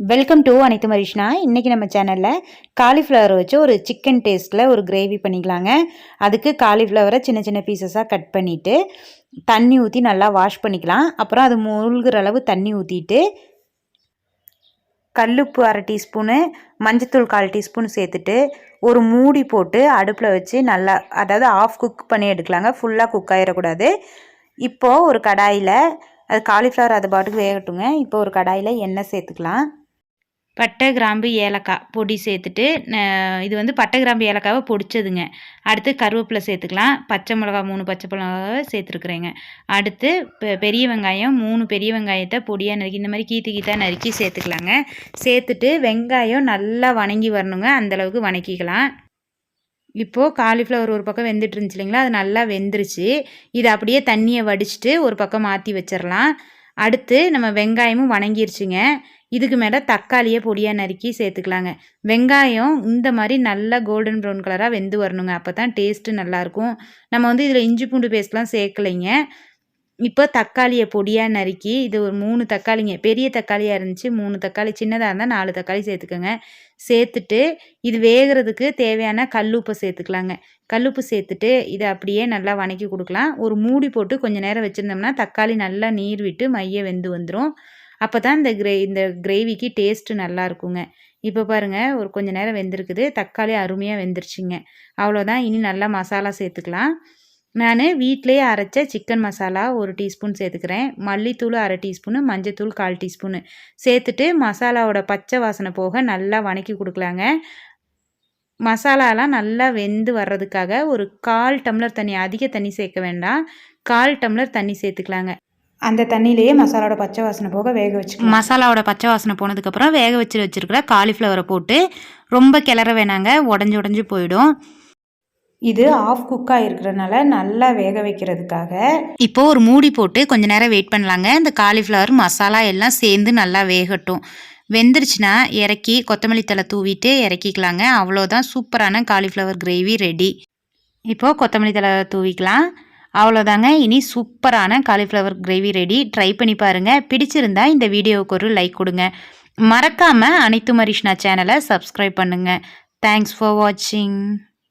Welcome to அனைத்து மரிஷ்னா. இன்றைக்கி நம்ம சேனலில் காலிஃப்ளவர் வச்சு ஒரு சிக்கன் டேஸ்ட்டில் ஒரு கிரேவி பண்ணிக்கலாங்க. அதுக்கு காலிஃப்ளவரை சின்ன சின்ன பீசஸாக கட் பண்ணிவிட்டு தண்ணி ஊற்றி நல்லா வாஷ் பண்ணிக்கலாம். அப்புறம் அது மூழ்கிற அளவு தண்ணி ஊற்றிட்டு கல்லுப்பு அரை டீஸ்பூனு மஞ்சத்தூள் கால் டீஸ்பூன் சேர்த்துட்டு ஒரு மூடி போட்டு அடுப்பில் வச்சு நல்லா அதாவது ஆஃப் குக் பண்ணி எடுக்கலாங்க. ஃபுல்லாக குக் ஆகிடக்கூடாது இப்போது ஒரு கடாயில் அது காலிஃப்ளவர் அது பாட்டுக்கு வேகட்டுங்க. இப்போ ஒரு கடாயில் எண்ணெய் சேர்த்துக்கலாம். பட்டை கிராம்பு ஏலக்காய் பொடி சேர்த்துட்டு இது வந்து பட்டை கிராம்பு ஏலக்காவை பொடிச்சதுங்க. அடுத்து கருவேப்பிலை சேர்த்துக்கலாம். பச்சை மிளகா மூணு பச்சை மிளகாவை சேர்த்துருக்குறேங்க. அடுத்து பெரிய வெங்காயம் மூணு பெரிய வெங்காயத்தை பொடியாக நறுக்கி இந்த மாதிரி கீத்து கீத்தாக நறுக்கி சேர்த்துக்கலாங்க. சேர்த்துட்டு வெங்காயம் நல்லா வணங்கி வரணுங்க. அந்தளவுக்கு வணக்கிக்கலாம். இப்போது காலிஃப்ளவர் ஒரு பக்கம் வெந்துட்டு இருந்துச்சு இல்லைங்களா? அது நல்லா வெந்துருச்சு. இதை அப்படியே தண்ணியை வடிச்சிட்டு ஒரு பக்கம் மாற்றி வச்சிடலாம் அடுத்து நம்ம வெங்காயமும் வணங்கிருச்சுங்க. இதுக்கு மேலே தக்காளியை பொடியாக நறுக்கி சேர்த்துக்கலாங்க. வெங்காயம் இந்த மாதிரி நல்லா கோல்டன் ப்ரௌன் கலராக வெந்து வரணுங்க. அப்போ தான் டேஸ்ட்டு நல்லாயிருக்கும் நம்ம வந்து இதில் இஞ்சி பூண்டு பேஸ்ட்லாம் சேர்க்கலைங்க. இப்போ தக்காளியை பொடியாக நறுக்கி இது ஒரு மூணு தக்காளிங்க. பெரிய தக்காளியாக இருந்துச்சு மூணு தக்காளி. சின்னதாக இருந்தால் நாலு தக்காளி சேர்த்துக்கோங்க. சேர்த்துட்டு இது வேகிறதுக்கு தேவையான கல்லுப்பை சேர்த்துக்கலாங்க. கல்லுப்பு சேர்த்துட்டு இதை அப்படியே நல்லா வணக்கி கொடுக்கலாம். ஒரு மூடி போட்டு கொஞ்சம் நேரம் வச்சுருந்தோம்னா தக்காளி நல்லா நீர் விட்டு மைய வெந்து வந்துடும் அப்போ தான் இந்த கிரே இந்த கிரேவிக்கு டேஸ்ட்டு நல்லா இருக்குங்க. இப்போ பாருங்கள் ஒரு கொஞ்சம் நேரம் வெந்திருக்குது. தக்காளி அருமையாக வெந்துருச்சுங்க. அவ்வளோதான் இனி நல்லா மசாலா சேர்த்துக்கலாம். நான் வீட்டிலேயே அரைச்ச சிக்கன் மசாலா ஒரு டீஸ்பூன் சேர்த்துக்கிறேன். மல்லித்தூள் அரை டீஸ்பூனு மஞ்சத்தூள் கால் டீஸ்பூனு. சேர்த்துட்டு மசாலாவோட பச்சை வாசனை போக நல்லா வணக்கி கொடுக்கலாங்க. மசாலாலாம் நல்லா வெந்து வர்றதுக்காக ஒரு கால் டம்ளர் தண்ணி அதிக தண்ணி சேர்க்க வேண்டாம். கால் டம்ளர் தண்ணி சேர்த்துக்கலாங்க. அந்த தண்ணியிலேயே மசாலாவோட பச்சை வாசனை போக வேக வச்சு மசாலாவோட பச்சை வாசனை போனதுக்கப்புறம் வேக வச்சு வச்சுருக்கிற காலிஃப்ளவரை போட்டு ரொம்ப கிளற வேணாங்க உடஞ்சி உடஞ்சி போயிடும். இது ஆஃப் குக்காக இருக்கிறனால நல்லா வேக வைக்கிறதுக்காக. இப்போ ஒரு மூடி போட்டு கொஞ்ச நேரம் வெயிட் பண்ணலாங்க. இந்த காலிஃப்ளவர் மசாலா எல்லாம் சேர்ந்து நல்லா வேகட்டும். வெந்துருச்சுன்னா இறக்கி கொத்தமல்லி தலை தூவிட்டு இறக்கிக்கலாங்க. அவ்வளோதான் சூப்பரான காலிஃப்ளவர் கிரேவி ரெடி இப்போது கொத்தமல்லி தலை தூவிக்கலாம். அவ்வளோதாங்க இனி சூப்பரான காலிஃப்ளவர் கிரேவி ரெடி ட்ரை பண்ணி பாருங்கள் பிடிச்சிருந்தா இந்த வீடியோவுக்கு ஒரு லைக் கொடுங்க. மறக்காமல் அனைத்து மரிஷ்னா சேனலை சப்ஸ்கிரைப் பண்ணுங்கள் தேங்க்ஸ் ஃபார் வாட்சிங்